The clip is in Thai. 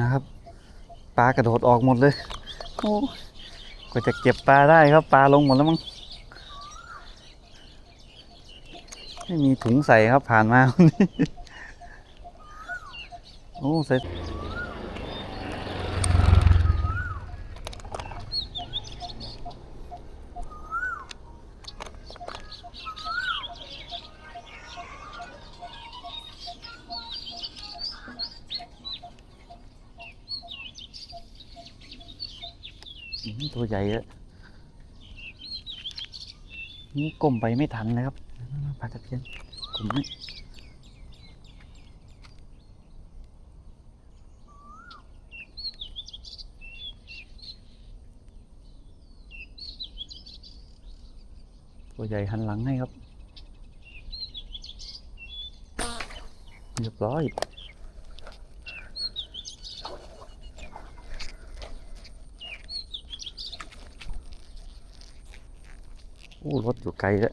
นะครับปลากระโดดออกหมดเลยโอ้ก็จะเก็บปลาได้ครับปลาลงหมดแล้วมั้งไม่มีถุงใส่ครับผ่านมาวันนี้โอ้ใส่อื้อ ตัวใหญ่เลยนี่ก้มไปไม่ทันเลยครับปลาตะเพียนกลุ่มนี้ตัวใหญ่หันหลังให้ครับเรียบร้อย อ้รถอยู่ไกลแล้ว